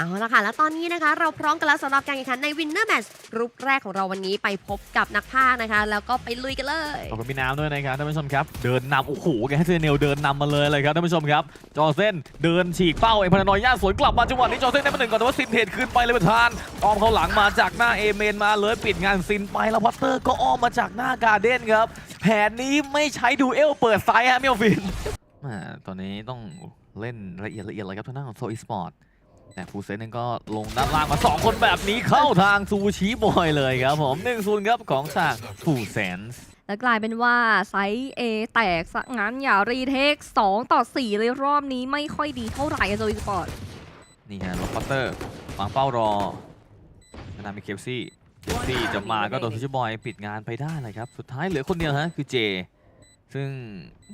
เอาละค่ะ แล้วตอนนี้นะคะ เราพร้อมกันแล้วสำหรับการแข่งขันในวินเนอร์แมตช์กรุ๊ปแรกของเราวันนี้ไปพบกับนักพากย์นะคะ แล้วก็ไปลุยกันเลย ขอบคุณพี่น้ำด้วยนะครับท่านผู้ชมครับ เดินนำโอ้โหแกให้เซเนลเดินนำมาเลยเลยครับท่านผู้ชมครับ จอร์เซนเดินฉีกเป้าไอ้พนานอยย่าสวนกลับมาจังหวะนี้จอร์เซนได้มาหนึ่งก่อนแต่ว่าซินเทดขึ้นไปเลยประธานอ้อมเข้าหลังมาจากหน้าเอเมนมาเลยปิดงานซินไปแล้วพอตเตอร์ก็อ้อมมาจากหน้าการ์เด้นครับแผนนี้ไม่ใช้ดูเอลเปิดไซส์ฮะเมียวฟินอ่าตอนนี้ต้องเล่นละเอียดละเอียดเลยครับทางด้านของโซอีสปอร์ต แต่ฟูเซนนก็ลงด้านล่างมาสองคนแบบนี้เข้าทางซูชิบอยเลยครับผมหนึ่งศูนย์ครับของทางฟูเซนส์แล้วกลายเป็นว่าไซส์ A แตกซะงั้นอย่ารีเทค 2 ต่อ 4 เลยรอบนี้ไม่ค่อยดีเท่าไหร่โซอีสปอร์ตนี่ฮะโรบัตเตอร์วางเป้ารอนามิเคฟซี่เคฟซี่จะมาก็โดนซูชิบอยปิดงานไปได้เลยครับ สุดท้ายเหลือคนเดียวฮะคือเจซึ่ง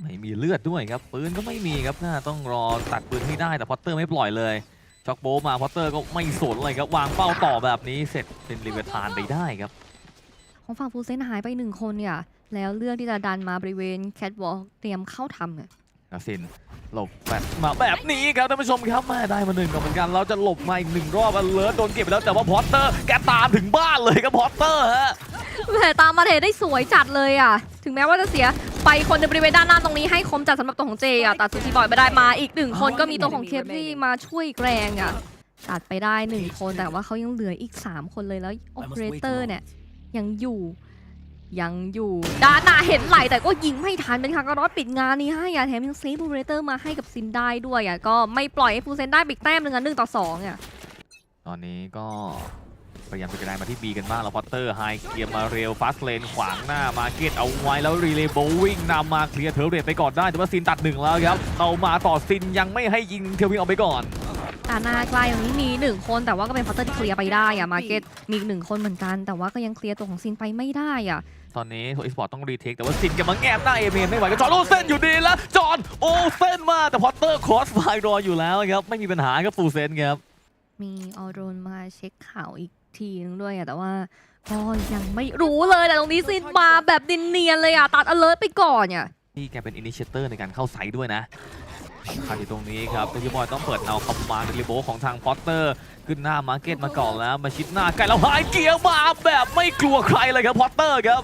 ไม่มีเลือดด้วยครับปืนก็ไม่มีครับน่าต้องรอตัดปืนให้ได้แต่พอตเตอร์ไม่ปล่อยเลย ช็อกโบมาพอตเตอร์ก็ไม่สนเลยครับ วางเป้าต่อแบบนี้เสร็จเป็นลิเวทานไปได้ครับ ของฝั่งฟูเซนหายไปหนึ่งคนเนี่ยแล้วเลือกที่จะดันมาบริเวณแคทวอล์กเตรียมเข้าทำเนี่ยนาซินหลบแบบมาแบบนี้ครับท่านผู้ชมครับแม่ได้มาหนึ่งก็เหมือนกัน เราจะหลบมาอีกหนึ่งรอบอันเลิศโดนเก็บไปแล้วแต่ว่าพอตเตอร์แกตามถึงบ้านเลยครับพอตเตอร์ฮะ แหมตามมาเทได้สวยจัดเลยอะ ถึงแม้ว่าจะเสียไปคนในบริเวณด้านหน้าตรงนี้ให้คมจัดสำหรับตัวของเจอะตัดซูชิบอยไปได้มาอีกหนึ่งคนก็มีตัวของเคปที่มาช่วยอีกแรงอะตัดไปได้หนึ่งคนแต่ว่าเขายังเหลืออีก 3 คนเลยแล้วโอเปอเรเตอร์เนี่ยยังอยู่ยังอยู่ด้านหน้าเห็นไหลแต่ก็ยิงไม่ทันเป็นคางกรอดปิดงานนี้ให้อะแถมยังเซฟโอเปอเรเตอร์มาให้กับซินได้ด้วยอะก็ไม่ปล่อยให้ฟูเซนได้บิ๊กแต้มหนึ่งอะหนึ่งต่อสองอะตอนนี้ก็ พยายามจะกระจายมาที่ B กันบ้างแล้วพอตเตอร์ไฮเกียร์มาเร็วฟาสเลนขวางหน้ามาเก็ตเอาไว้แล้วรีเลย์โบวิ่งนำมาเคลียร์เทอร์เรตไปก่อนได้ แต่ว่าซินตัดหนึ่งแล้วครับเอามาต่อซินยังไม่ให้ยิงเทอร์วิงออกไปก่อนด้านหน้าใกล้ตรงนี้มีหนึ่งคนแต่ว่าก็เป็นพัตเตอร์ที่เคลียร์ไปได้อะมาเก็ตมีอีกหนึ่งคนเหมือนกัน แต่ว่าก็ยังเคลียร์ตัวของซินไปไม่ได้อะตอนนี้โทอีสปอร์ตต้องรีเทคแต่ว่าซินกำลังแงบหน้าเอเมนไม่ไหวก็จอห์นโอเซนอยู่ดีแล้วจอห์นโอเซนมาแต่พอตเตอร์ครอสไฟรออยู่แล้วครับไม่มีปัญหาครับฟูลเซนครับมีออโดรนมาเช็คข่าวอีก ทีนึงด้วยอะแต่ว่าก็ยังไม่รู้เลยแต่ตรงนี้ซินมาแบบดินเนียนๆเลยอะตัดอเลิร์ไปก่อนอะที่แกเป็นอินิเชเตอร์ในการเข้าไซด์ด้วยนะสำคัญอยู่ตรงนี้ครับตัวชิบอยต้องเปิดเอาคอมมานด์รีโบของทางพอตเตอร์ ขึ้นหน้ามาร์เก็ตมาก่อนแล้ว มาชิดหน้าไกลแล้วหายเกียร์มาแบบไม่กลัวใครเลยครับพอตเตอร์ครับ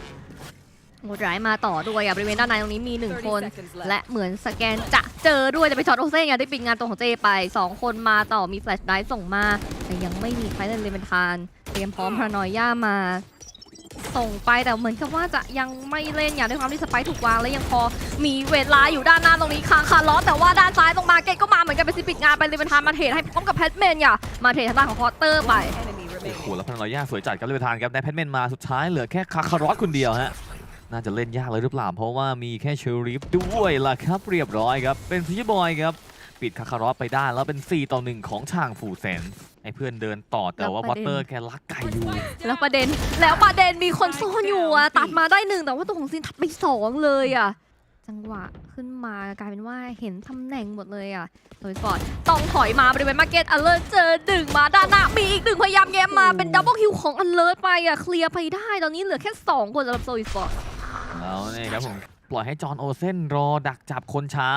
หมดร้ายมาต่อด้วยอะบริเวณด้านในตรงนี้มีหนึ่งคน และเหมือนสแกนจะเจอด้วยจะไปช็อตโอเซ่ไงได้ปิดงานตัวของเจไป 2 คนมาต่อมีแฟลชไดรฟ์ส่งมา แต่ยังไม่มีใครเล่นเลเวนทาน เตรียมพร้อมพรานอยย่ามา ส่งไปแต่เหมือนกับว่าจะยังไม่เล่นอย่างด้วยความที่สไปร์ถูกวางและยังพอมีเวลาอยู่ด้านหน้าตรงนี้ค้างคาล้อแต่ว่าด้านซ้ายตรงมาเกตก็มาเหมือนกันเป็นสิปิดงานไปเลยเวนทานมาเทรดให้พร้อมกับแพทแมนอย่ามาเทรดทางด้านของพอเตอร์ไปโอ้โหแล้วพันอยย่าสวยจัดครับเลยประธานครับได้แพทแมนมาสุดท้ายเหลือแค่คาคารอสคนเดียวฮะน่าจะเล่นยากเลยหรือเปล่า เพราะว่ามีแค่เชอริฟด้วยล่ะครับเรียบร้อยครับเป็นซิชบอยครับ ปิดคาคารอสไปได้แล้วเป็น 4 ต่อ 1 ของทางฟูเซน ให้เพื่อนเดินต่อแต่ว่าแล้ววปอระเด็นเตอร์แกลักไก่อยู่ แล้วประเด็นแล้วประเด็นมีคนซ่อนอยู่อะตัดมาได้หนึ่งแต่ว่าตัวของซินตัดไปสองเลยอะ จังหวะขึ้นมากลายเป็นว่าเห็นตำแหน่งหมดเลยอะโดยฟอร์ดต้องถอยมาบริเวณมาร์เก็ตอเลอร์เจอดึงมาด้านหน้ามีอีกหนึ่งพยายามแง้มมาเป็นดับเบิลคิวของอเลอร์ไปอะเคลียร์ไปได้ตอนนี้เหลือแค่2คนสำหรับโซอิสปอร์ตแล้วนี่ครับผมปล่อยให้จอห์นโอเซนรอดักจับคนช้า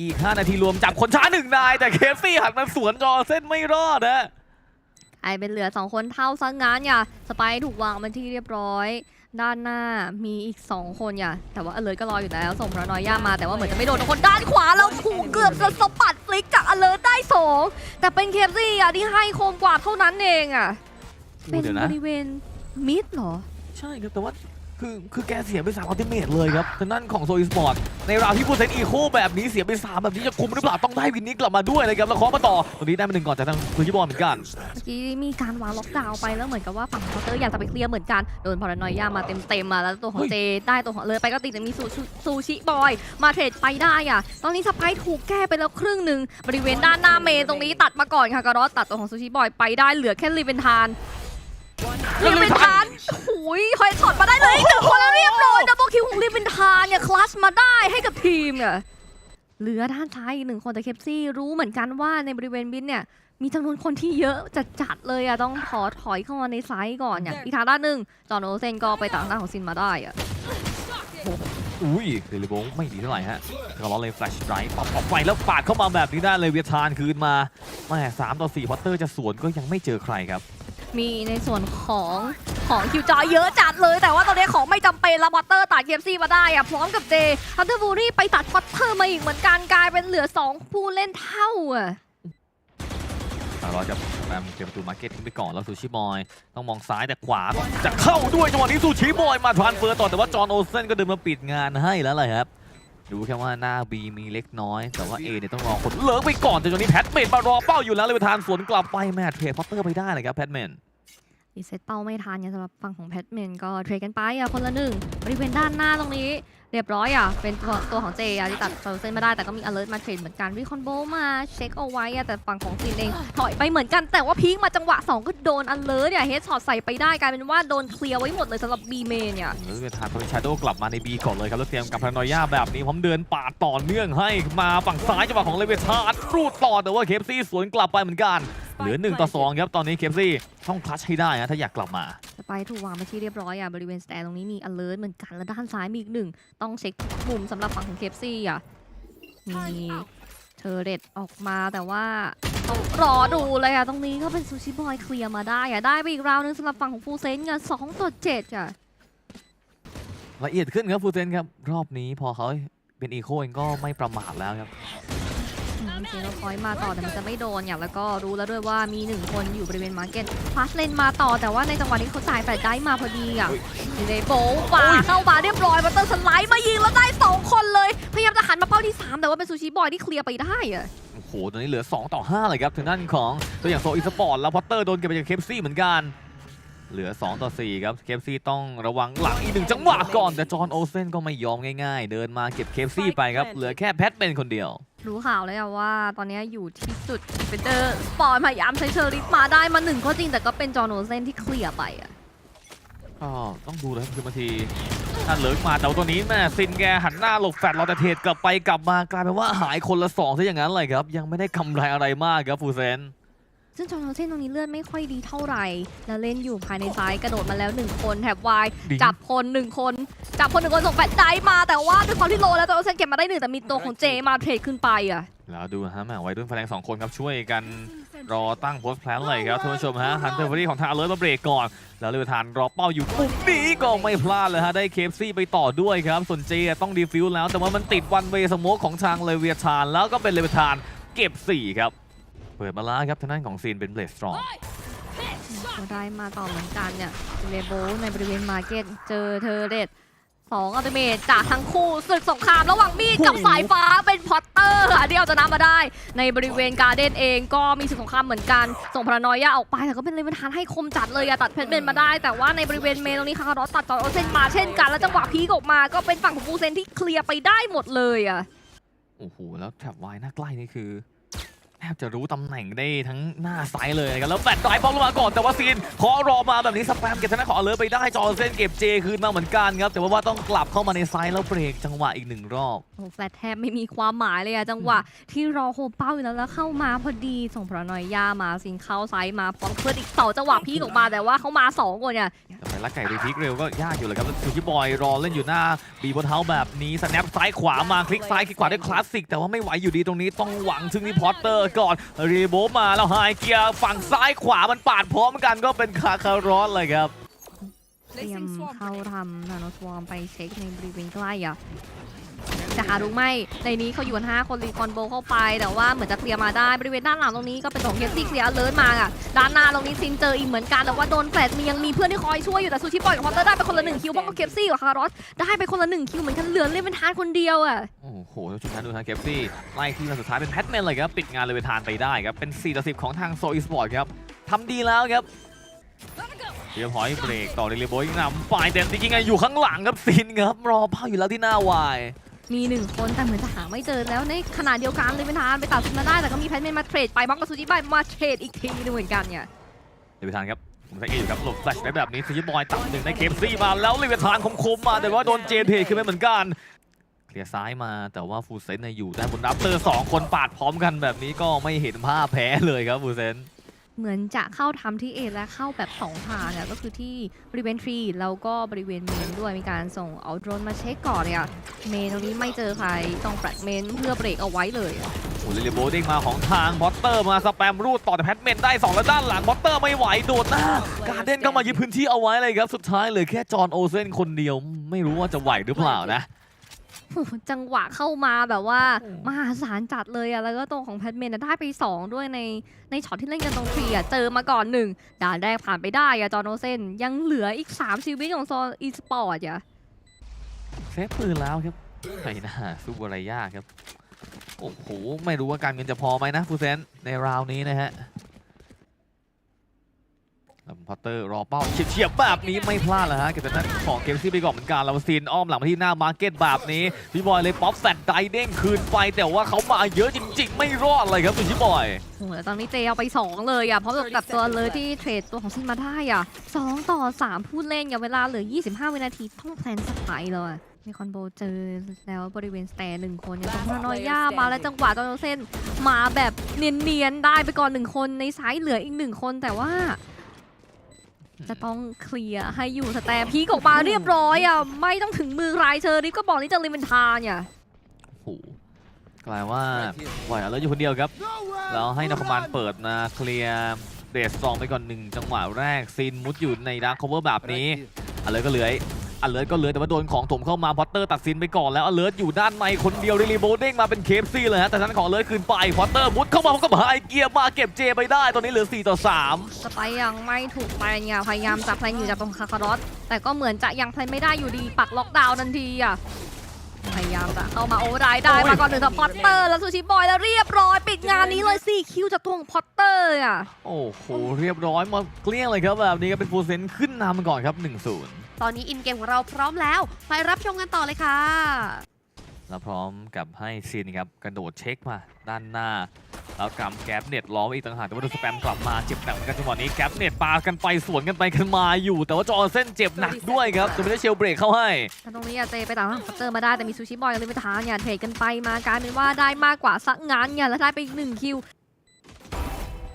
อีก 5 นาทีรวมจับคนช้าหนึ่งนาย แต่เคฟซี่หันมาสวนจอห์นโอเซนไม่รอดนะไอเป็นเหลือ 2 คนเท่าซังงานอย่าสไปร์ถูกวางมันที่เรียบร้อย ด้านหน้ามีอีก 2 คนอย่าแต่ว่าอเลอร์ก็รออยู่แล้วส่งพระนอยย่ามาแต่ว่าเหมือนจะไม่โดนคนด้านขวาแล้วถูกเกือบจะสะบัดฟลิกจากอเลอร์ได้ 2 แต่เป็นเคฟซี่อะที่ให้โคมกว่าเท่านั้นเองอะเป็นเดี๋ยวบนะริเวณมิดเหรอ ใช่ครับแต่ว่า คือคือแกเสียไป3อัลติเมทเลยครับทางด้านของโซ i สปอร์ตในราวที่พูดเซนอีโคแบบนี้เสียไป3แบบนี้จะคุมหรือเปล่าต้องได้วินนี้กลับมาด้วยเลยครับแล้วเคาะมาต่อตรงนี้ได้มาหนึ่งก่อนจากทางซูชิบอลเหมือนกันเมื่อกี้มีการวางล็อกดาวน์ไปแล้วเหมือนกับว่าฝั่งเคาน์เตอร์อยากจะไปเคลียร์เหมือนกันโดนพารานอยย่ามาเต็มๆมาแล้วตัวของเฮ้ยเจได้ตัวของเลยไปก็ติดแต่มีซูชูซูชิบอย มาเทรดไปได้อะตอนนี้สไปร์ถูกแก้ไปแล้วครึ่งหนึ่งบริเวณด้านหน้าเมนตรงนี้ตัดมาก่อนค่ะกรอสตัดตัวของซูชิบอยไปได้เหลือแค่รีเวนทาน รีเวนทานหุยคอยช็อตมาได้เลยอีกหนึ่งคนแล้วเรียบร้อยดับเบิลคิวของรีเวนทานเนี่ยคลัชมาได้ให้กับทีมอะเหลือด้านซ้ายอีกหนึ่งคนแต่เคปซี่รู้เหมือนกันว่าในบริเวณบินเนี่ยมีจำนวนคนที่เยอะจัดจัดๆเลยอะต้องขอถอยเข้ามาในไซส์ก่อนอย่างอีกทางด้านหนึ่งจอห์นโอเซนก็ไปต่างด้านของซินมาได้อะโอ้โหอุ้ยเดลิโบไม่ดีเท่าไหร่ฮะกระล้อเลยแฟลชไดรฟ์ปับออกไปแล้วปาดเข้ามาแบบนี้ได้เลยเวียทานคืนมาแม่สามต่อสี่พอตเตอร์จะสวนก็ยังไม่เจอใครครับ มีในส่วนของของคิวจอยเยอะจัดเลย แต่ว่าตอนนี้ของไม่จำเป็นล้วบอตเตอร์ตัดเกมซี่มาได้อะพร้อมกับเจฮันเตอร์บูรี่ไปตัดพอตเตอร์มาอีกเหมือนกันกลายเป็นเหลือ 2 ผู้เล่นเท่าอะเราจะแบมเก็บประตูมาร์เก็ตทิ้งไปก่อนแล้วซูชิบอย ต้องมองซ้ายแต่ขวาจะเข้าด้วยจังหวะนี้ซูชิบอยมาทรานเฟอร์ต่อแต่ว่าจอห์นโอเซนก็เดินมาปิดงานให้แล้วเลยครับดูแค่ว่าหน้า B มีเล็กน้อย แต่ว่า A เนี่ยต้องรอคนเลิกไปก่อนแต่ตอนนี้แพทเมนมารอเป้าอยู่แล้วเลยประธานสวนกลับไปแม่เทรพอตเตอร์ไปได้เลยครับแพทเมน รีเซ็ตเป้าไม่ทันเนี่ยสำหรับฝั่งของแพทเมนก็เทรดกันไปอะคนละหนึ่งบริเวณด้านหน้าตรงนี้ เรียบร้อยอะ เป็นตัวตัวของเจอะที่ตัดโซเซนมาได้แต่ก็มี alert มาเทรดเหมือนกันรีคอนโบมาเช็คเอาไว้อะแต่ฝั่งของซินเองถอยไปเหมือนกันแต่ว่าพีคมาจังหวะ 2 ก็โดน alert เนี่ยเฮดช็อตใส่ไปได้กลายเป็นว่าโดนเคลียร์ไว้หมดเลยสำหรับ B เมนเนี่ยแล้วประธานพาริชาโดกลับมาใน B ก่อนเลยครับแล้วเตรียมกับพานอยาแบบนี้ผมเดินปาดต่อเนื่องให้มาฝั่งซ้ายจังหวะของเลเวทานรูดต่อแต่ว่าเคฟซี่สวนกลับไปเหมือนกัน ลือ 1 ต่อ 2 ครับ ตอนนี้เคฟซี่ต้องคลัชให้ได้นะถ้าอยากกลับมาสไปถูกวางไปที่เรียบร้อยอะบริเวณสแตนตรงนี้มี alert เหมือนกันและด้านซ้ายมีอีกหนึ่ง ต้องเช็คทุกมุมสำหรับฝั่งของเคปซี่อะมีเทอร์เรตออกมาแต่ว่าต้องรอดูเลยอะตรงนี้ก็เป็นซูชิบอยเคลียร์มาได้อะได้ไปอีกราวนึงสำหรับฝั่งของฟูเซนเงิน2ต่อ7อะละเอียดขึ้นครับฟูเซนครับรอบนี้พอเขาเป็นอีโคเองก็ไม่ประมาทแล้วครับ เจโรพอยต์มาต่อแต่มันจะไม่โดนอย่างแล้วก็รู้แล้วด้วยว่ามีหนึ่งคนอยู่บริเวณมาร์เก็ตพาสเลนมาต่อแต่ว่าในจังหวะนี้เขาจ่ายแปดได้มาพอดีอะอุ๊ยเดโบป่าเข้ามาเรียบร้อยบัตเตอร์สไลด์มายิงแล้วได้ 2 คนเลย พยายามจะหันมาเป้าที่ 3 แต่ว่าเป็นซูชิบอยที่เคลียร์ไปได้อะโอ้โหตอนนี้เหลือ 2 ต่อ 5 เลยครับทางด้านของตัวอย่างโซอีสปอร์ตแล้วพอตเตอร์โดนเก็บไปจากเคฟซี่เหมือนกันเหลือ 2 ต่อ 4 ครับ เคฟซี่ต้องระวังหลังอีกหนึ่งจังหวะก่อน แต่จอห์นโอเซนก็ไม่ยอมง่ายๆ เดินมาเก็บเคฟซี่ไปครับ เหลือแค่แพทเป็นคนเดียวรู้ข่าวแล้วว่าตอนนี้อยู่ที่จุดเป็นเจอสปอร์พยายามใช้เชอริฟมาได้มาหนึ่งก็จริงแต่ก็เป็นจอโนเซนที่เคลียร์ไปอะก็ต้องดูนะครับคือบางทีถ้าเหลือมาแต่ว่าตัวนี้แม่ซินแกหันหน้าหลบแฟดรอแต่เทรดกลับไปกลับมากลายเป็นว่าหายคนละสองซะอย่างนั้นเลยครับ ยังไม่ได้กำไรอะไรมากครับฟูเซน ซึ่งจอห์นโอเซนตรงนี้เลือดไม่ค่อยดีเท่าไหร่ แล้วเล่นอยู่ภายในซ้ายกระโดดมาแล้วหนึ่งคนแถบวายดี จับคนหนึ่งคน จับคนหนึ่งคนส่งแฟลชไดรฟ์มาแต่ว่าด้วยความที่โลแล้วจอห์นโอเซนเก็บมาได้หนึ่งแต่มีตัวของเจมาเทรดขึ้นไปอะแล้วดูฮะแม่วัยรุ่นแฟนสองคนครับช่วยกันรอตั้งโพสต์แพลนเลยครับท่านผู้ชมฮะฮันเตอร์ฟรีของทางเลิศมาเบรกก่อน แล้วเลวทานรอเป้าอยู่มุมนี้ก็ไม่พลาดเลยฮะ ได้เคฟซี่ไปต่อด้วยครับ ส่วนเจต้องดีฟิวแล้วแต่ว่ามันติดวันเวสโมกของทางเลเวียทาน แล้วก็เป็นเลเวียทานเก็บ 4 ครับ เปิดมาแล้วครับทางด้านของซีนเป็นเบลสตรองก็ได้มาต่อเหมือนกันเนี่ยเลโบในบริเวณมาร์เก็ตเจอเทอร์เรตสองอัลติเมทจากทั้งคู่ศึกสงครามระหว่างมีดกับสายฟ้าเป็นพอตเตอร์ค่ะที่เอาชนะมาได้ ในบริเวณการ์เด้นเองก็มีศึกสงครามเหมือนกัน ส่งพารานอยาออกไป แต่ก็เป็นเลเวนทานให้คมจัดเลยอะตัดเพชรเบนมาได้ แต่ว่าในบริเวณเมนตรงนี้คาคารอสตัดจอร์โอเซนมาเช่นกันแล้วจังหวะพีกออกมาก็เป็นฝั่งของฟูเซนที่เคลียร์ไปได้หมดเลยอะโอ้โหแล้วแถบวายหน้าใกล้นี่คือ แทบจะรู้ตำแหน่งได้ทั้งหน้าไซส์เลยนะครับแล้วแฟดไดฟ์บอลลงมาก่อนแต่ว่าซีนขอรอมาแบบนี้สแปมเก็บชนะของอเลิร์ไปได้จอเส้นเก็บเจคืนมาเหมือนกันครับแต่ว่าว่าต้องกลับเข้ามาในไซส์แล้วเบรกจังหวะอีกหนึ่งรอบโอ้โหแฟลตแทบไม่มีความหมายเลยอะจังหวะที่รอโฮเป้าอยู่แล้วแล้วเข้ามาพอดีส่งพารานอยามาซิงเข้าไซส์มาพร้อมเพื่อนอีกเสาจังหวะพีกออกมาแต่ว่าเขามาสองคนเนี่ยแต่ไปลักไก่รีพิกเร็วก็ยากอยู่เลยครับแล้วซูชิบอยรอเล่นอยู่หน้าบีบนเท้าแบบนี้สแนปซ้ายขวามาคลิกซ้ายคลิกขวาด้วยคลาสสิกแต่ว่าไม่ไหวอยู่ดีตรงนี้ต้องหวังถึงที่พอตเตอร์ก่อน รีโบมาแล้วไฮเกียร์ฝั่งซ้ายขวามันปาดพร้อมกันก็เป็นคาคารอสเลยครับเตรียมเข้าทำนาโนสวอมไปเช็คในบริเวณใกล้อะ แต่หารู้ไหมในนี้เขาอยู่กัน5คนรีคอนโบเข้าไปแต่ว่าเหมือนจะเคลียร์มาได้บริเวณด้านหลังตรงนี้ก็เป็นของเคสซี่เคลียร์เลิศมาอะด้านหน้าตรงนี้ซินเจออีกเหมือนกันแต่ว่าโดนแฟลตมียังมีเพื่อนที่คอยช่วยอยู่แต่ซูชิปล่อยกับพอตเตอร์ได้ไปคนละหนึ่งคิวเพราะว่าเคสซี่กับคาร์รอสได้ไปคนละหนึ่งคิวเหมือนกันเหลือเล่นเป็นทานคนเดียวอะโอ้โหจุดนั้นดูทางเกฟซี่ไล่ที่มสุดท้ายเป็นแพทแมนเลยครับปิดงานเลยไปทานไปได้ครับเป็น4ต่อ10ของทางโซอีสปอร์ตครับทำดีแล้วครับเรียบร้อยเบรกต่อเรเลโบยนำฝ่ายเต็มจริงๆอะอยู่ข้างหลังครับซินครับรอเป้าอยู่แล้วที่หน้าวาย มีหนึ่งคนแต่เหมือนจะหาไม่เจอแล้วในขณะเดียวกันเลยเป็นทานไปตัดสินมาได้แต่ก็มีแพทเมนมาเทรดไปบล็อกกับซูจิบายมาเทรดอีกทีนึงเหมือนกันเนี่ยเลเวทานครับผมใช้เออยู่ครับหลบแฟลชได้แบบนี้ซูชิบอยตัดหนึ่งในเคฟซี่มาแล้วเลเวทานคมๆมาแต่ว่าโดนเจนเทขึ้นไปเหมือนกันเคลียร์ซ้ายมาแต่ว่าฟูเซนในอยู่ด้านบนดับเตอร์สองคนปาดพร้อมกันแบบนี้ก็ไม่เห็นภาพแพ้เลยครับฟูเซน เหมือนจะเข้าทำที่เอและเข้าแบบสองทางอะก็คือที่บริเวณทรีแล้วก็บริเวณเมนด้วยมีการส่งเอาโดรนมาเช็คก่อนเนี่ยเมนตรงนี้ไม่เจอใครต้องแฟลกเมนเพื่อเบรกเอาไว้เลยอะโอ้ลิลิโบเด้งมาของทางพอตเตอร์มาสแปมรูดต่อแต่แพทเมนได้2แล้วด้านหลังพอตเตอร์ไม่ไหวโดดหน้า การเด้นเข้ามายึดพื้นที่เอาไว้เลยครับสุดท้ายเหลยแค่จอห์นโอเซนคนเดียวไม่รู้ว่าจะไหวหรือเปล่านะ จังหวะเข้ามาแบบว่าโอ้มหาศาลจัดเลยอะแล้วก็ตรงของแพทเมนอะได้ไป 2 ด้วยในในช็อตที่เล่นกันตรงทรีอะเจอมาก่อนหนึ่งด่านแรกผ่านไปได้อะจอห์นโอเซนยังเหลืออีก 3 ชีวิตของโซนอีสปอร์ตอะเซฟปืนแล้วครับไม่น่าสู้อะไรยากครับ โอ้โห ไม่รู้ว่าการเงินจะพอไหมนะฟูเซนในราวนี้นะฮะแล้ว พอตเตอร์รอเป้าเฉียบๆแบบนี้ไม่พลาดเลยฮะเก็บแต่นั้นของเกมซี่ไปก่อนเหมือนกันลาวซินอ้อมหลังมาที่หน้ามาร์เก็ตแบบนี้พี่บอยเลยป๊อปแฟดไดเด้งคืนไป แต่ว่าเขามาเยอะจริง ๆ ไม่รอดเลยครับพี่บอยโอ้โหแล้วตอนนี้เจเอาไป 2 เลยอะพราะกับตัวเลยที่เทรดตัวของซินมาได้อะ 2 ต่อ 3 พูดเล่นกับเวลาเหลือ 25 วินาทีต้องแพลนสไปร์เลยมีคอนโบเจอแล้วบริเวณสแตนหนึ่งคนอย่างตรงพนอยย่ามาแล้วจังหวะจอห์นโอเซนมาแบบเนียนๆได้ไปก่อนหนึ่งคนในซ้ายเหลืออีกหนึ่งคนแต่ว่า จะต้องเคลียร์ให้อยู่สแตมพีกออกมาเรียบร้อยอะไม่ต้องถึงมือรายเชอร์นี่ก็บอกนี่จะลิมันทาเนี่ยโอ้โหกลายว่าไหวแล้วอยู่คนเดียวครับแล้วให้นักคอมมานด์เปิดมาเคลียร์เดสซองไปก่อนหนึ่งจังหวะแรกซินมุดอยู่ในดักคอเวอร์แบบนี้อเลิร์ก็เหลือย อเลิร์ก็เหลือยแต่ว่าโดนของถมเข้ามาพอตเตอร์ตัดสินไปก่อนแล้วอเลิร์อยู่ด้านในคนเดียวเรลีโบเด้งมาเป็นเคฟซี่เลยฮะแต่ทางด้านของอเลิร์คืนไปพอตเตอร์มุดเข้ามาพร้อมกับไฮเกียร์มาเก็บเจไปได้ตอนนี้เหลือ4ต่อ3สไปร์ยังไม่ถูกแพลนเนี่ยพยายามจะแพลนอยู่จากตรงคาคารอสแต่ก็เหมือนจะยังแพลนไม่ได้อยู่ดีปักล็อกดาวน์ทันทีอะพยายามจะเข้ามาโอเวอร์ไรด์ได้โอ้ยมาก่อนหนึ่งจากพอตเตอร์แล้วซูชิบอยแล้วเรียบร้อย ปิดงานนี้เลยสี่คิวจากตัวของพอตเตอร์อะโอ้โหเรียบร้อยหมาเกลี้ยงเลยครับแบบนี้ก็เป็นฟูลเซนขึ้นนำก่อนครับ1-0 ตอนนี้อินเกมของเราพร้อมแล้ว ไปรับชมกันต่อเลยค่ะ แล้วพร้อมกับให้ซินครับกระโดดเช็คมาด้านหน้า แล้วกำแก๊ปเน็ตล้อมอีกต่างหากแต่ว่าโดนสแปมกลับมาเจ็บหนักเหมือนกันจังหวะนี้แก๊ปเน็ตปากันไปสวนกันไปกันมาอยู่ แต่ว่าจอร์เส้นเจ็บหนักด้วยครับจะไม่ได้เชลเบรกเข้าให้แต่ตรงนี้อะเจไปตามพอตเตอร์มาได้แต่มีซูชิบอยกับลิมิทานเนี่ยเทรดกันไปมากลายเป็นว่าได้มากกว่าสักงานเนี่ยแล้วได้ไปอีกหนึ่งคิว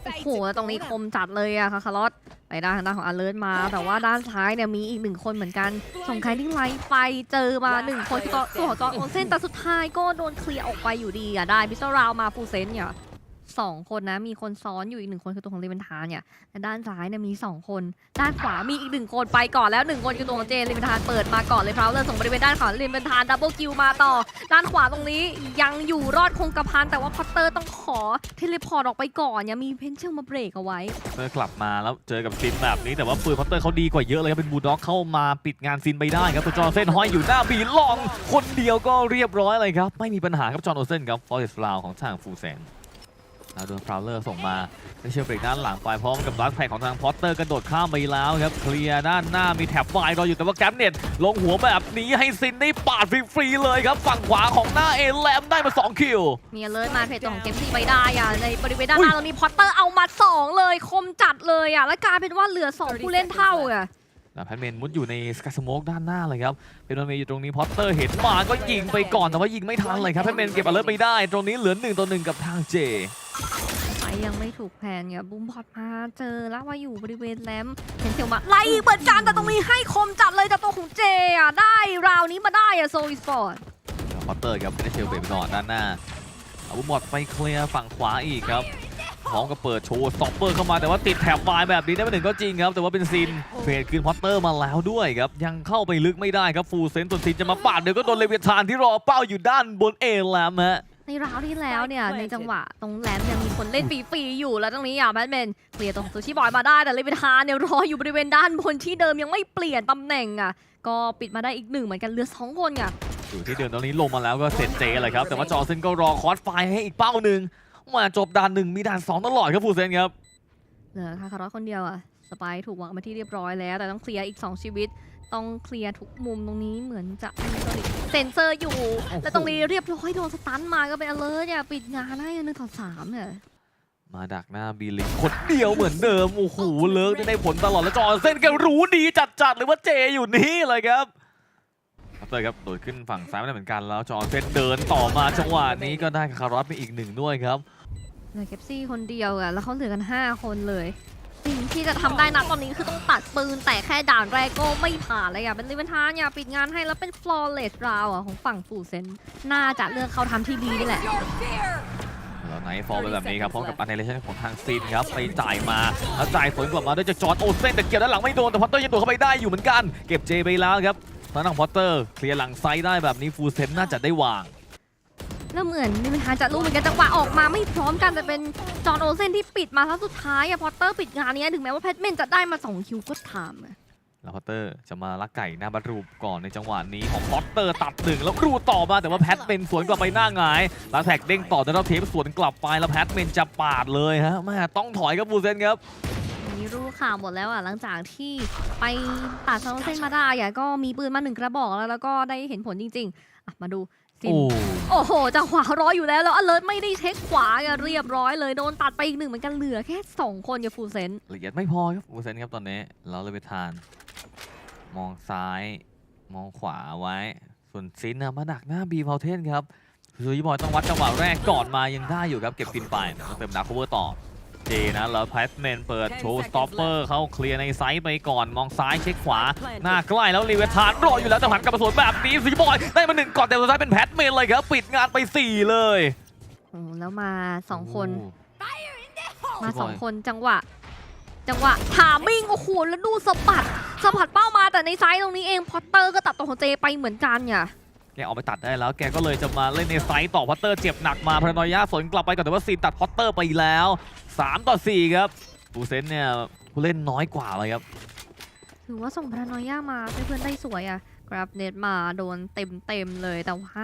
โอ้โหแล้วตรงนี้คมจัดเลยอะค่ะคาร์ลอส ไปด้านทางด้านของอเลิร์มา แต่ว่าด้านซ้ายเนี่ยมีอีกหนึ่งคนเหมือนกัน ส่งใครที่ไลฟ์ไปเจอมาหนึ่งคนคือตัวตัวของจอนโอนเซนแต่สุดท้ายก็โดนเคลียร์ออกไปอยู่ดีอะได้พิสตอราวมาฟูลเซนเนี่ย สองคนนะ มีคนซ้อนอยู่อีกหนึ่งคนคือตัวของเลเวนทานเนี่ยแต่ด้านซ้ายเนี่ยมีสองคน ด้านขวามีอีกหนึ่งคนไปก่อนแล้วหนึ่งคนคือตัวของเจนเลเวนทานเปิดมาก่อนเลยพราวเลอร์ส่งบริเวณด้านขวาเลเวนทานดับเบิลคิวมาต่อ ด้านขวาตรงนี้ยังอยู่รอดคงกระพันแต่ว่าพอตเตอร์ต้องขอเทเลพอร์ตออกไปก่อนยังมีเพนเชลมาเบรกเอาไว้เมื่อกลับมาแล้วเจอกับซินแบบนี้แต่ว่าปืนพัตเตอร์เขาดีกว่าเยอะเลยครับเป็นบูด็อกเข้ามาปิดงานซินไปได้ครับแต่จอร์เซนห้อยอยู่หน้าบีลอง คนเดียวก็เรียบร้อยเลยครับไม่มีปัญหาครับจอร์นโอเซนครับฟอร์เรสฟลาวของทางฟูเซน แล้วโดนฟลาวเลอร์ส่งมาได้เชียร์เบรกด้านหลังไปพร้อมกับลัสแพกของทางพอตเตอร์กระโดดข้ามไปแล้วครับ เคลียร์ด้านหน้ามีแท็บไฟรออยู่แต่ว่าแกมเน็ตลงหัวแบบนี้ให้ซินได้ปาดฟรีๆเลยครับ ฝั่งขวาของหน้าเอแลมได้มา 2 คิว มีเลิศมาเทรดตัวของเกมซี่ไปได้อะในบริเวณด้านหน้าตรงนี้พอตเตอร์เอามาสองเลยคมจัดเลยอะแล้วกลายเป็นว่าเหลือสองผู้เล่นเท่าอะแล้วแพทเมนมุดอยู่ในสกายสโมกด้านหน้าเลยครับ เป็นโดนเมย์อยู่ตรงนี้พอตเตอร์เห็นมาก็ยิงไปก่อนแต่ว่ายิงไม่ทันเลยครับแพทเมนเก็บอเลิร์ไปได้ ตรงนี้เหลือหนึ่งต่อหนึ่งกับทางเจไป ยังไม่ถูกแผนเนี่ยบูมพอตมาเจอแล้วว่าอยู่บริเวณแลมเห็นเสียวมาไล่อีกเหมือนกันแต่ตรงนี้ให้คมจัดเลยจากตัวของเจอะได้ราวนี้มาได้อะโซลิสปอร์ตพอตเตอร์ครับเป็นเชลเบรกไปก่อนด้านหน้าอาบุมอดไปเคลียร์ฝั่งขวาอีกครับพร้อมกับเปิดโชว์สต็อปเปอร์เข้ามาแต่ว่าติดแถบวายแบบนี้ได้มาหนึ่งก็จริงครับ แต่ว่าเป็นซินเฟดคืนพอตเตอร์มาแล้วด้วยครับ ยังเข้าไปลึกไม่ได้ครับฟูลเซนต์ส่วนซินจะมาปาดเดี๋ยวก็โดนเลเวียทานที่รอเป้าอยู่ด้านบนเอแลมฮะ ในราวที่แล้วเนี่ย ในจังหวะตรงแลมยังมีคนเล่นฟรีๆอยู่แล้วตรงนี้อะแบทแมนเคลียร์ตรงซูชิบอยมาได้แต่เลเวนทานเนี่ยรออยู่บริเวณด้านบนที่เดิมยังไม่เปลี่ยนตำแหน่งอะ ก็ปิดมาได้อีกหนึ่งเหมือนกันเหลือสองคนอะอยู่ที่เดิมตอนนี้ลงมาแล้วก็เสร็จเจเลยครับ แต่ว่าจอร์เซนก็รอคอร์สไฟให้อีกเป้าหนึ่งมาจบด่านหนึ่งมีด่านสองตลอดครับฟูลเซนครับเหลือคาคารอสคนเดียวอะสไปร์ถูกวางมาที่เรียบร้อยแล้ว แต่ต้องเคลียร์อีกสองชีวิต ต้องเคลียร์ทุกมุมตรงนี้เหมือนจะมีตัวเซนเซอร์อยู่ และตรงนี้เรียบร้อยโดนสตันมาก็เป็นอเลอร์เนี่ยปิดงานได้หนึ่งต่อสามเนี่ยมาดักหน้าบีลิงคนเดียวเหมือนเดิม โอ้โห เลิกได้ผลตลอดแล้วจอร์เซนแกรู้ดีจัดๆเลยว่าเจอยู่นี่เลยครับครับเตอร์ครับโดดขึ้นฝั่งซ้ายไม่ได้เหมือนกันแล้วจอร์เซนเดินต่อมาจังหวะนี้ก็ได้คารอสไปอีกหนึ่งด้วยครับเหลือเคปซี่คนเดียวอะแล้วเขาเหลือกัน 5 คนเลย สิ่งที่จะทำได้นะตอนนี้คือต้องตัดปืน แต่แค่ด่านแรกก็ไม่ผ่านเลยอะเป็นลิเวนทานอย่าปิดงานให้แล้วเป็น flawless round อะของฝั่งฟูเซนน่าจะเลือกเขาทำที่ดีนี่แหละแล้วไนท์ฟอลไปแบบนี้ครับพร้อมกับอันเนเลชั่นของทางซินครับไปจ่ายมาแล้วจ่ายสวนกลับมาด้วยจากจอดโอเซนแต่เกี่ยวด้านหลังไม่โดนแต่พอตเตอร์ยังตัวเข้าไปได้อยู่เหมือนกัน เก็บเจไปแล้วครับทางด้านพอตเตอร์เคลียร์หลังไซด์ได้แบบนี้ฟูลเซนน่าจะได้วาง แล้วเหมือนลิเวนทานจะรู้เหมือนกันจังหวะออกมาไม่พร้อมกันแต่เป็นจอห์นโอเซนที่ปิดมาแล้วสุดท้ายอะพอตเตอร์ปิดงานนี้ถึงแม้ว่าแพทเมนจะได้มาสองคิวก็ทำอะแล้วพอตเตอร์จะมาลักไก่หน้าบัตรูปก่อนในจังหวะนี้ของพอตเตอร์ตัดหนึ่งแล้วรูต่อมาแต่ว่าแพทเป็นสวนกลับไปหน้าหงายแล้วแท็กเด้งต่อแต่เราเทปสวนกลับไปแล้วแพทเมนจะปาดเลยฮะแม่ต้องถอยครับฟูลเซนครับอันนี้รู้ข่าวหมดแล้วอะหลังจากที่ไปตัดซองเส้นมาได้อะก็มีปืนมาหนึ่งกระบอกแล้วแล้วก็ได้เห็นผลจริง ๆ อะมาดู ซินโอ้โอ้โหจะขวารออยู่แล้วแล้วอเลิร์ไม่ได้เช็คขวาอะเรียบร้อยเลยโดนตัดไปอีกหนึ่งเหมือนกันเหลือแค่สองคนอย่าฟูลเซนละเอียดไม่พอครับฟูลเซนครับตอนนี้ เราเลยไปทาน มองซ้าย มองขวาไว้ ส่วนซินนะมาดักหน้าบีพาวเทนครับซูยิบอยต้องวัดจังหวะแรกก่อนมายังได้อยู่ครับเก็บฟินไปต้องเติมดักโคเวอร์ต่อ เจนะแล้วแพทแมนเปิดโชว์สต็อปเปอร์เข้าเคลียร์ในไซส์ไปก่อนมองซ้ายเช็คขวา หน้าใกล้แล้วรีเวทานรออยู่แล้วแต่หันกลับมาสวนแบบนี้ซูยิบอยได้มาหนึ่งก่อนแต่สุดท้ายเป็นแพทแมนเลยครับ ปิดงานไปสี่เลยโอ้แล้วมาสองคนโอ้มาพี่บอยสองคนจังหวะ จังหวะทามิ่งโอ้โหแล้วดูสะบัดสะบัดเป้ามาแต่ในไซส์ตรงนี้เองพอตเตอร์ก็ตัดตัวของเจไปเหมือนกันเนี่ยแกออกไปตัดได้แล้ว แกก็เลยจะมาเล่นในไซต์ต่อพอตเตอร์เจ็บหนักมาพารานอยาสวนกลับไปก่อนแต่ว่าซีนตัดพอตเตอร์ไปแล้ว 3 ต่อ 4 ครับบูเซนเนี่ยผู้เล่นน้อยกว่าเลยครับ ถือว่าส่งพารานอยามาให้เพื่อนได้สวยอะกราฟเน็ตมาโดนเต็มเต็มๆเลยแต่ว่า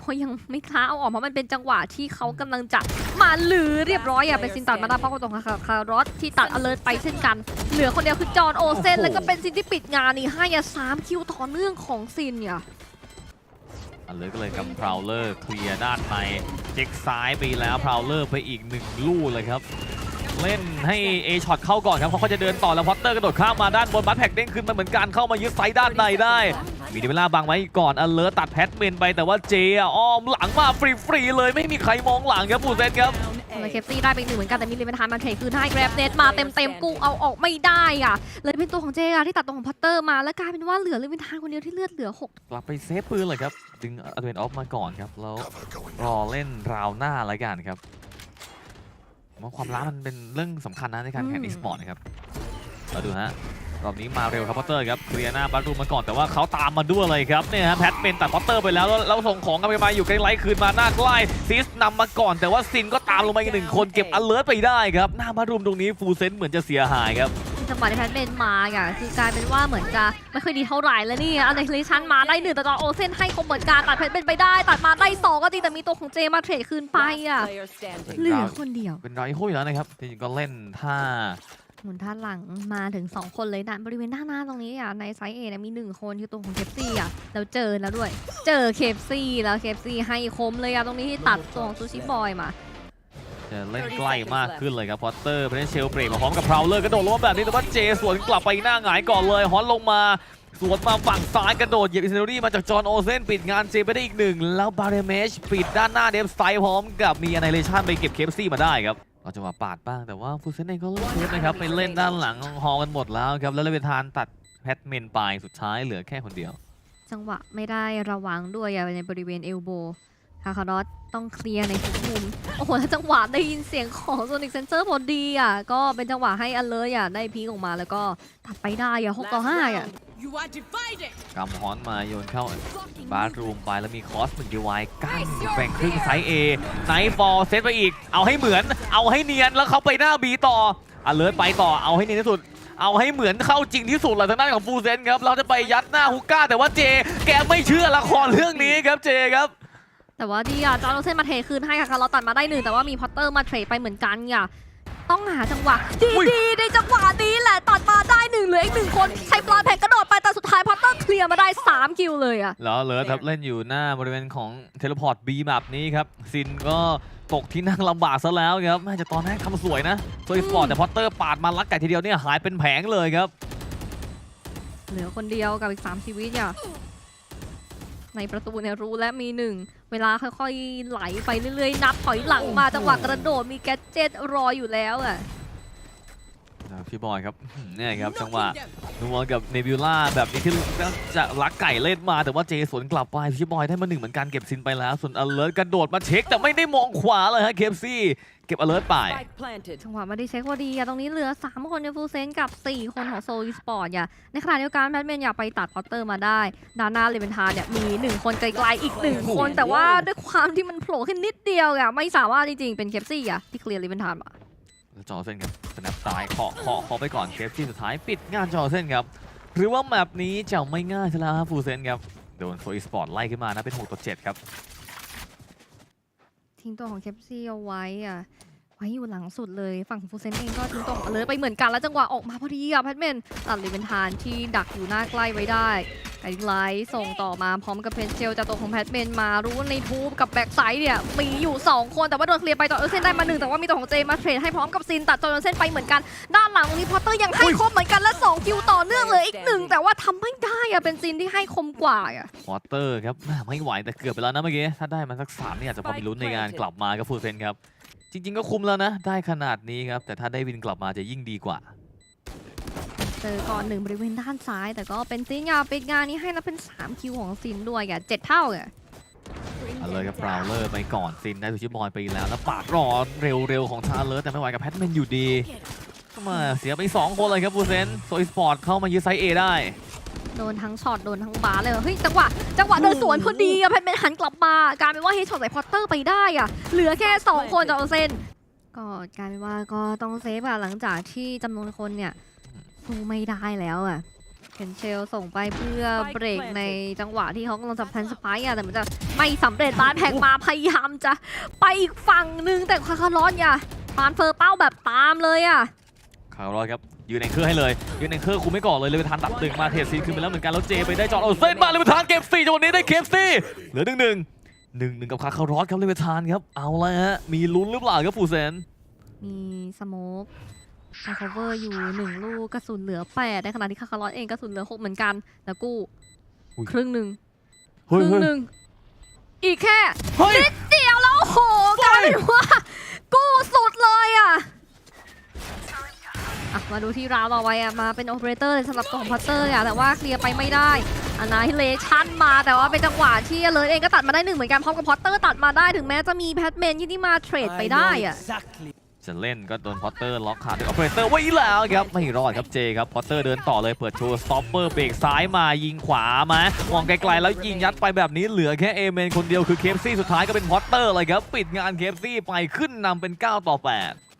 ก็ยังไม่กล้าเอาออกเพราะมันเป็นจังหวะที่เขากำลังจะมาหรือเรียบร้อยอะเป็นซินตัดมาดาป้องตรงคาคารอสที่ตัดอเลิร์ไปเช่นกัน เหลือคนเดียวคือจอห์นโอเซนโอ้โหแล้วก็เป็นซินที่ปิดงานนี่ให้อะสามคิวต่อเนื่องของซินเนี่ยอัน เลยก็เลยกับพราวเลอร์เคลียร์ด้านในเจ็กซ้ายไปแล้วพราวเลอร์ไปอีกหนึ่งลูกเลยครับ เล่นให้เอช็อตเข้าก่อนครับเพราะเขาจะเดินต่อแล้วพอตเตอร์กระโดดข้ามมาด้านบนบัตแพ็กเด้งขึ้นมาเหมือนกันเข้ามายึดไซด์ด้านในได้ มีเดเวล่าบังไว้ก่อนอเลอร์ตัดแพทเมนไปแต่ว่าเจอะอ้อมหลังมาฟรีๆเลยไม่มีใครมองหลังครับบูเซนครับ เลยเคปซี่ได้ไปอีกหนึ่งเหมือนกันแต่มีเลเวนทานมาเทรดคืนให้แกร็บเน็ตมาเต็มเต็มๆกูเอาออกไม่ได้อะเลยเป็นตัวของเจอะที่ตัดตัวของพัตเตอร์มาแล้วกลายเป็นว่าเหลือเลเวนทานคนเดียวที่เลือดเหลือหกกลับไปเซฟปืนเลยครับดึงอเวนออฟมาก่อนครับแล้วรอเล่นราวหน้าอะไรกันครับผมว่าความล้ามันเป็นเรื่องสำคัญนะในการแข่งอีสปอร์ตนะครับเราดูฮะ รอบนี้มาเร็วครับพอตเตอร์ครับเคลียร์หน้าบัตรูมมาก่อนแต่ว่าเขาตามมาด้วยเลยครับเนี่ยฮะแพทเมนตัดพอตเตอร์ไปแล้วแล้วแล้วส่งของกันไปมาอยู่ใกล้ๆคืนมาหน้าใกล้ซิสนำมาก่อน แต่ว่าซินก็ตามลงมาอีกหนึ่งคนเก็บอเลิร์ตไปได้ครับหน้าบัตรูมตรงนี้ฟูลเซนเหมือนจะเสียหายครับจังหวะที่แพทเมนมาอะคือกลายเป็นว่าเหมือนจะไม่ค่อยดีเท่าไหร่แล้วนี่อันในลิชันมาได้หนึ่งแต่จอห์นโอเซนให้คมเหมือนกันตัดแพทเมนไปได้ ตัดมาได้สองก็จริงแต่มีตัวของเจมาเทรดคืนไปอะเหลือคนเดียวเป็นรอยคู่อยู่แล้วนะครับจริงๆก็เล่นท่า หมุนท่านหลังมาถึง 2 คนเลยนะบริเวณด้านหน้าตรงนี้อะในไซส์เอเนี่ยมี 1 คนคือตัวของเคปซี่อะแล้วเจอแล้วด้วย เจอเคปซี่แล้วเคปซี่ให้คมเลยอะตรงนี้ที่ตัดตัวของซูชิบอยมาจะเล่นใกล้มากขึ้นเลยครับพอตเตอร์เพนเชลเบรกมาพร้อมกับพราวเลอร์กระโดดลงมาแบบนี้แต่ว่าเจสวนกลับไปหน้าหงายก่อนเลยฮอนลงมาสวนมาฝั่งซ้ายกระโดดเหยียบอินเซนอรี่มาจากจอห์นโอเซนปิดงานเจไปได้อีกหนึ่ง แล้วบาร์เรเมชปิดด้านหน้าเดฟไซด์พร้อมกับมีอน i เลชันไปเก็บเคฟซี่มาได้ครับ เราจะมาปาดบ้างแต่ว่าฟูเซนเองก็เล่นเซฟนะครับไปเล่นด้านหลังฮอกันหมดแล้วครับแล้วเลเวทานตัดแพทเมนไปสุดท้ายเหลือแค่คนเดียว จังหวะไม่ได้ระวังด้วยอะในบริเวณเอลโบคาคาร์ดอสต้องเคลียร์ในทุกมุม โอ้โหจังหวะได้ยินเสียงของโซนิกเซนเซอร์พอดีอะ ก็เป็นจังหวะให้อันเลยอะ ได้พีออกมาแล้วก็ตัดไปได้อะหกต่อห้าอะ กำฮอนมาโยนเข้าบาร์รูมไปแล้วมีคอสหนึ่งดีวายกั้นแบ่งครึ่งไซส์เอไนท์ฟอร์เซตไปอีก เอาให้เหมือน เอาให้เนียนแล้วเขาไปหน้าบีต่ออเลิร์ไปต่อเอาให้เนียนที่สุด เอาให้เหมือนเข้าจริงที่สุดเลยทางด้านของฟูเซนครับเราจะไปยัดหน้าฮุก้า แต่ว่าเจ แกไม่เชื่อละครเรื่องนี้ครับเจครับแต่ว่าดีอะจอร์นโอเซนมาเทคืนให้ค่ะคาร์ลอสตัดมาได้หนึ่งแต่ว่ามีพอตเตอร์มาเทรดไปเหมือนกันอะ ต้องหาจังหวะดีอุ้ย ดีในจังหวะนี้แหละตัดมาได้หนึ่งเหลืออีกหนึ่งคนใช้ปลายแผ่นกระโดดไปแต่สุดท้ายพอตเตอร์เคลียร์มาได้สามคิวเลยอะแล้วเลิร์ครับเล่นอยู่หน้าบริเวณของเทเลพอร์ตบีแบบนี้ครับ ซินก็ตกที่นั่งลำบากซะแล้วครับน่าจะตอนแรกทำสวยนะโซยสปอร์ตแต่พอตเตอร์ปาดมาลักไก่ทีเดียวเนี่ยหายเป็นแผงเลยครับ เหลือคนเดียวกับอีก 3 ชีวิตอะในประตูเนี่ยรู้และมีหนึ่ง เวลาค่อยๆไหลไปเรื่อยๆ นับถอยหลังมาจังหวะกระโดดมีแกจเจ็ตรออยู่แล้วอะนะ พี่บอยครับอื้อหือเนี่ยครับจังหวะนัวกับเนบิวล่าแบบนี้ที่จะลักไก่เล่นมาแต่ว่าเจสวนกลับไปพี่บอยได้มาหนึ่งเหมือนกันเก็บซินไปแล้ว ส่วนอเลิร์กระโดดมาเช็ค แต่ไม่ได้มองขวาเลยฮะเคฟซี่เก็บอเลิร์ไป Spike planted. จังหวะมาดีเช็คพอดีอะตรงนี้เหลือ 3 คนในฟูลเซนกับ 4 คนของโซลสปอร์ตอย่าในขณะเดียวกันแบทแมนอยากไปตัดพอตเตอร์มาได้ดาน่าเลเวนทาเนี่ยมี 1 คนไกลๆอีก 1 คน แต่ว่าด้วยความที่มันโผล่ขึ้นนิดเดียวอะไม่สามารถจริงๆเป็นเคปซี่อะที่เคลียร์เลเวนทามาแล้ว จอเส้นครับสแนปตายเคาะเคาะเคาะไปก่อนเคฟซี่สุดท้ายปิดงานจอเส้นครับ หรือว่าแมปนี้จะไม่ง่ายซะแล้วฟูเซนครับ โดนโซอีสปอร์ตไล่ขึ้นมานะเป็น6ต่อ7ครับ ทิ้งตัวของเคปซี่เอาไว้อะ ไว้อยู่หลังสุดเลยฝั่งฟูเซนเองก็ทิ้งตัวของเลยไปเหมือนกันแล้วจังหวะออกมาพอดีอะแพทแมนตัดเลเวนทานที่ดักอยู่หน้าใกล้ไว้ได้ไอไลท์ส่งต่อมาพร้อมกับเพนเชลจากตัวของแพทแมนมารู้ในทูบกับแบ็กไซด์เนี่ยมีอยู่ 2 คนแต่ว่าโดนเคลียร์ไปต่อเออเซนได้มาหนึ่งแต่ว่ามีตัวของเจมาเทรดให้พร้อมกับซินตัดจนเซนไปเหมือนกัน ด้านหลังตรงนี้พอตเตอร์ยังให้คมเหมือนกันและ2คิวต่อเนื่องเลยอีกหนึ่งแต่ว่าทำไม่ได้อะเป็นซินที่ให้คมกว่าอะวอตเตอร์ครับไม่ไหวแต่เกือบไปแล้วนะเมื่อกี้ถ้าได้มันสักสามนี่อาจจะพอมีลุ้นในการกลับมากับฟูเซนครับ จริง ๆ ก็คุ้มแล้วนะ ได้ขนาดนี้ครับ แต่ถ้าได้วินกลับมาจะยิ่งดีกว่า เจอก่อนหนึ่งบริเวณด้านซ้าย แต่ก็เป็นซินยาปิดงานนี้ให้นับเป็น 3 คิวของซินด้วยอะเจ็ดเท่าอะเอาเลยครับบราวเลอร์ไปก่อนซินได้ทูชิบอยไปแล้ว แล้วปาดรอเร็วๆของชาเลอร์แต่ไม่ไหวกับแพทแมนอยู่ดีเข้ามาเสียไป 2 คนเลยครับฟูเซนโซอีสปอร์ตเข้ามายืดไซส์เอได้ โดนทั้งช็อตโดนทั้งบาร์เลยเฮ้ยจังหวะจังหวะเดินสวนพอดีอะแพทแมนหันกลับมากลายเป็นว่าเฮดช็อตใส่พอตเตอร์ไปได้อะเหลือแค่ 2 คนจากเซนก็กลายเป็นว่าก็ต้องเซฟอะหลังจากที่จำนวนคนเนี่ยสู้ไม่ได้แล้วอะเคนเชลส่งไปเพื่อเบรกในจังหวะที่เขากำลังจับแพนสไปร์อะแต่มันจะไม่สำเร็จบาสแพกมาพยายามจะไปอีกฝั่งหนึ่งแต่คาคาร้อนอย่าปานเฟอร์เป้าแบบตามเลยอะ คาร์ลอสครับยืนแองเกอร์ให้เลย ยืนแองเกอร์คุมไม่ก่อนเลยเลยไปทานตัดตึงมาเทรดซีนขึ้นไปแล้วเหมือนกันแล้วเจไปได้จอดเอาเส้นมาเลยไปทานเก็บสี่จังหวะนี้ได้เคฟซี่เหลือหนึ่งหนึ่งหนึ่งหนึ่งกับคาคารอสครับเลยไปทานครับเอาละฮะมีลุ้นหรือเปล่าครับฟูเซนมีสโมกคาคาเวอร์อยู่หนึ่งลูกกระสุนเหลือแปดในขณะที่คาคาร้อนเองกระสุนเหลือหกเหมือนกันแล้วกู้อุ๊ยครึ่งหนึ่งคเฮ้ยรึ่งเฮ้ยหนึ่งอีกแค่เฮ้ยนิดเดียวแล้วโอ้โหกลายเป็นว่ากู้สุดเลยอะ อะมาดูที่ราวต่อไปอะมาเป็นโอเปอเรเตอร์สำหรับตัวของพัตเตอร์อะแต่ว่าเคลียร์ไปไม่ได้อันนาฮิเลชั่นมาแต่ว่าเป็นจังหวะที่เลิร์เองก็ตัดมาได้หนึ่งเหมือนกันพร้อมกับพอตเตอร์ตัดมาได้ถึงแม้จะมีแพทแมนที่มาเทรดไปได้อะจะเล่นก็โดนพอตเตอร์ล็อกขาด้วยออเปอเรเตอร์ไว้แล้วครับไม่รอดครับเจครับพอตเตอร์เดินต่อเลยเปิดโชว์สต็อปเปอร์เบรกซ้ายมายิงขวามามองไกลๆแล้วยิงยัดไปแบบนี้เหลือแค่เอเมนคนเดียวคือเคฟซี่สุดท้ายก็เป็นพอตเตอร์เลยครับปิดงานเคฟซี่ไปขึ้นนำเป็น 9 ต่อ 8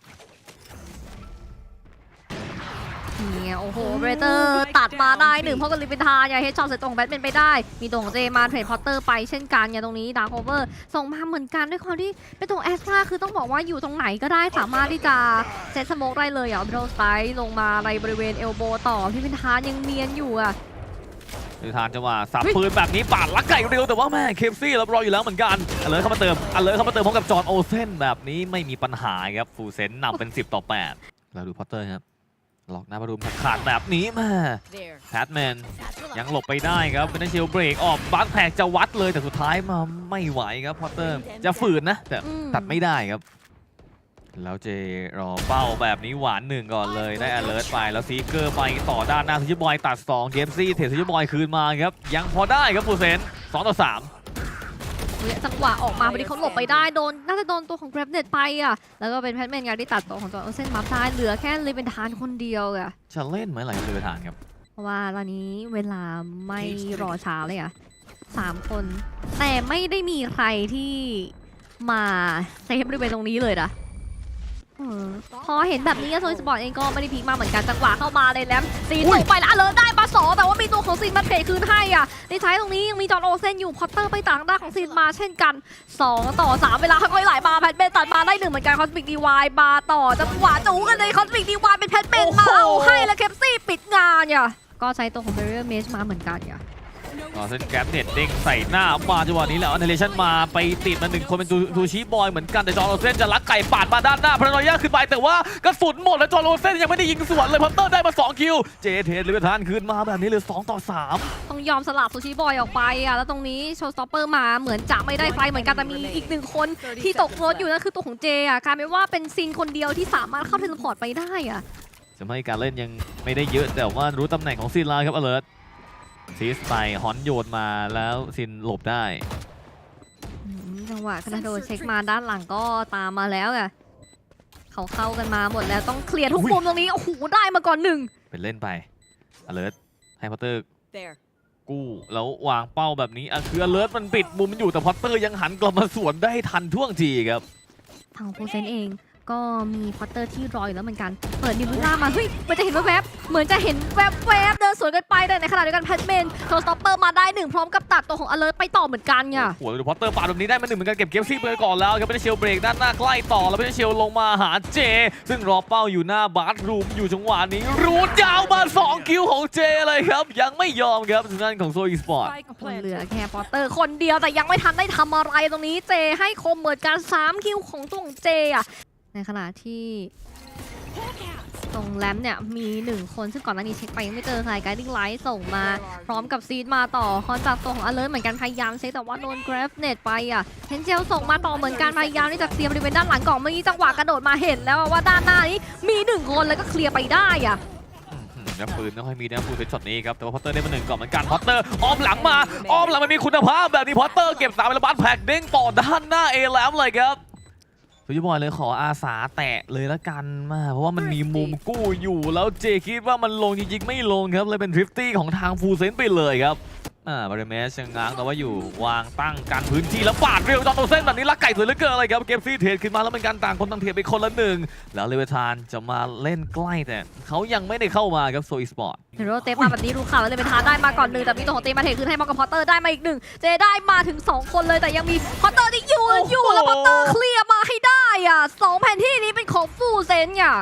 เนี่ยโอ้โหเบรเตอร์ตัดมาได้หนึ่งเพราะกับลิปินทาอย่าเฮดช็อตใส่ตรงแบทแมนไปได้ มีตรงเจมาเทรดพอตเตอร์ไปเช่นกันอย่างตรงนี้ดาร์คโอเวอร์ส่งมาเหมือนกันด้วยความที่เป็นตรงแอสตราคือต้องบอกว่าอยู่ตรงไหนก็ได้สามารถที่จะเซตสโมกได้เลยอะบิโดสไตลงมาในบริเวณเอลโบต่อที่เป็นทานยังเนียนอยู่อะคือทางจังหวะสับปืนแบบนี้ปาดลักไก่เร็วแต่ว่าแม่เคฟซี่รับรออยู่แล้วเหมือนกันอเลอร์เข้ามาเติมอเลอร์เข้ามาเติมพร้อมกับจอห์นโอเซนแบบนี้ไม่มีปัญหาครับฟูเซนนำเป็น 10 ต่อ8เราดูพอตเตอร์ครับ ล็อกหน้าประตูขาดแบบนี้แม่ There. แพทแมนยังหลบไปได้ครับเป็นเชลเบรกออกบัคแพกจะวัดเลยแต่สุดท้ายมาไม่ไหวครับพอตเตอร์จะฝืนนะ แต่อืมตัดไม่ได้ครับ แล้วเจรอเป้าแบบนี้หวานหนึ่งก่อนเลยได้อเลิร์ตไปแล้วซีเกอร์ไปต่อด้านหน้าซูชิบอยตัด2เกมซี่เทซูชิบอยคืนมาครับ ยังพอได้ครับฟูเซน2ต่อ เนี่ยจังหวะออกมาพอดีเขาหลบไปได้โดนน่าจะโดนตัวของแกรบเน็ตไปอะ แล้วก็เป็นแพทแมนงานที่ตัดตัวของจอห์นเส้นมาได้เหลือแค่ลิเป็นทานคนเดียวอะ3จะเล่นไหมไหลเลยไปทานครับ เพราะว่าตอนนี้เวลาไม่รอช้าเลยอะสามคน แต่ไม่ได้มีใครที่มาเซฟบริเวณตรงนี้เลยนะเออ พอเห็นแบบนี้โซนสปอร์ตเองก็ไม่ได้พีคมาเหมือนกันจังหวะเข้ามาเลยแล้วซีนอุ้ยส่งไปแล้วเลยได้มาสองแต่ว่ามีตัวของซีนมาเทรดคืนให้อะในท้ายตรงนี้ยังมีจอห์นโอเซนอยู่พอตเตอร์ไปต่างด้านของซีนมาเช่นกัน 2 ต่อ 3 เวลาค่อยๆไหลมาแพทเบนตัดมาได้หนึ่งเหมือนกันคอสมิกดีวายมาต่อจังหวะจูกันเลยคอสมิกดีวายเป็นแพทเบนมาเอาให้แล้วเคปซี่ปิดงานเนี่ยก็ใช้ตัวของเบรเ r อร์เมชมาเหมือนกันเนี่ย อ๋อเซนแกรบเน็ตเด้งใส่หน้ามาจังหวะนี้แล้วเนเลชั่นมาไปติดมาหนึ่งคนเป็นทูชิบอยเหมือนกันแต่จอร์โรเซนจะลักไก่ปาดมาด้านหน้าพรานอยาขึ้นไปแต่ว่ากระสุนหมดแล้วจอร์โรเซนยังไม่ได้ยิงสวนเลยพัตเตอร์ได้มา 2 คิว เจเทนเลเวทานคืนมาแบบนี้เหลือ2ต่อ 3 ต้องยอมสลับซูชิบอยออกไปอะแล้วตรงนี้โชว์สต็อปเปอร์มาเหมือนจะไม่ได้ไฟเหมือนกันแต่มีอีกหนึ่งคนที่ตกรถอยู่นั่นคือตัวของเจอะกลายเป็นว่าเป็นซินคนเดียวที่สามารถเข้าเทเลพอร์ตไปได้อะทำให้การเล่นยังไม่ได้เยอะแต่ว่ารู้ตำแหน่งของซินไลน์ครับอเลิร์ต ซีสไปฮอนโยนมาแล้วซินหลบได้ อืมจังหวะคานาโดเช็คมาด้านหลังก็ตามมาแล้วอะเขาเข้ากันมาหมดแล้วต้องเคลียร์ทุกอุ๊ย มุมตรงนี้โอ้โหได้มาก่อนหนึ่งเป็นเล่นไปอเลิร์ตให้พอตเตอร์ There. กู้แล้ววางเป้าแบบนี้อะคืออเลิร์ตมันปิดมุมอยู่แต่พอตเตอร์ยังหันกลับมาสวนได้ทันท่วงทีครับ ทางโปรเซนเอง ก็มีพอตเตอร์ที่รออยู่แล้วเหมือนกัน เปิดนิวล่ามา เฮ้ย มันจะเห็นแวบๆเหมือนจะเห็นแวบๆเดินสวนกันไปแต่ในขณะเดียวกันแพทเมนโทรสต็อปเปอร์มาได้หนึ่งพร้อมกับตัดตัวของอเลิร์ไปต่อเหมือนกันไงโอ้โหดูพอตเตอร์ปาดแบบนี้ได้มาหนึ่งเหมือนกันเก็บเกมซี่ไปก่อนแล้วครับไม่ได้เชลเบรกด้านหน้าใกล้ต่อแล้วไม่ได้เชลลงมาหาเจ ซึ่งรอเป้าอยู่หน้าบาร์รูมอยู่จังหวะนี้ รูดยาวมา2คิวของเจเลยครับยังไม่ยอมครับทางด้านของโซอีสปอร์ต Spike คนเหลือ planted. แค่พอตเตอร์คนเดียวแต่ยังไม่ทันได้ทำอะไรตรงนี้เจให้คมเหมือนกัน3คิวของตัวของเจอะ ในขณะที่ตรงแรมเนี่ยมีหนึ่งคนซึ่งก่อนหน้านี้เช็คไปยังไม่เจอใครไกด์ดิ้งไลท์ส่งมา พร้อมกับซีดมาต่อคอนจากตัวของอเลิร์เหมือนกันพยายามเช็คแต่ว่าโดนกราฟเน็ตไปอะเฮนเจลส่งมาต่อเหมือนกันพยายามที่จะเคลียร์บริเวณด้านหลังกล่องเมื่อกี้จังหวะกระโดดมาเห็นแล้วว่าด้านหน้านี้มีหนึ่งคนแล้วก็เคลียร์ไปได้อะอืมแล้วปืนไม่ค่อยมีนะปืนเป็นช็อตนี้ครับแต่ว่าพอตเตอร์ได้มาหนึ่งก่อนเหมือนกันพอตเตอร์อ้อมหลังมาอ้อมหลังมันมีคุณภาพแบบนี้พอตเตอร์เก็บสามเป็นบัตแพ็กเด้งต่อด้านหน้าเอแล้วเลยครับ สุยบอยเลยขออาสาแตะเลยละกันมา เพราะว่ามันมีมุมกู้อยู่แล้วเจคิดว่ามันลงจริงๆไม่ลงครับเลยเป็นทริฟตี้ของทางฟูเซนไปเลยครับ อ่าบริเมสยังง้างแต่ว่าอยู่วางตั้งกันพื้นที่แล้วปาดเร็วจอตัวเส้นแบบนี้ลักไก่สวยเหลือเกินเลยครับเกมซี่เทรดขึ้นมาแล้วเป็นการต่างคนต่างเทรดไปคนละหนึ่งแล้วเลเวทานจะมาเล่นใกล้แต่เขายังไม่ได้เข้ามาครับโซอีสปอร์ตเฮโร่เตมาแบบนี้รู้ข่าวแล้วเลยเป็นทาได้มาก่อนหนึ่งแต่มีตัวของเตมาเทคืนให้มากับพอตเตอร์ได้มาอีกหนึ่งเจได้มาถึง 2 คนเลยแต่ยังมีพอตเตอร์ที่อยู่โอ้โหอยู่แล้วพอตเตอร์เคลียร์มาให้ได้อะสองแผนที่นี้เป็นของฟูเซนอะ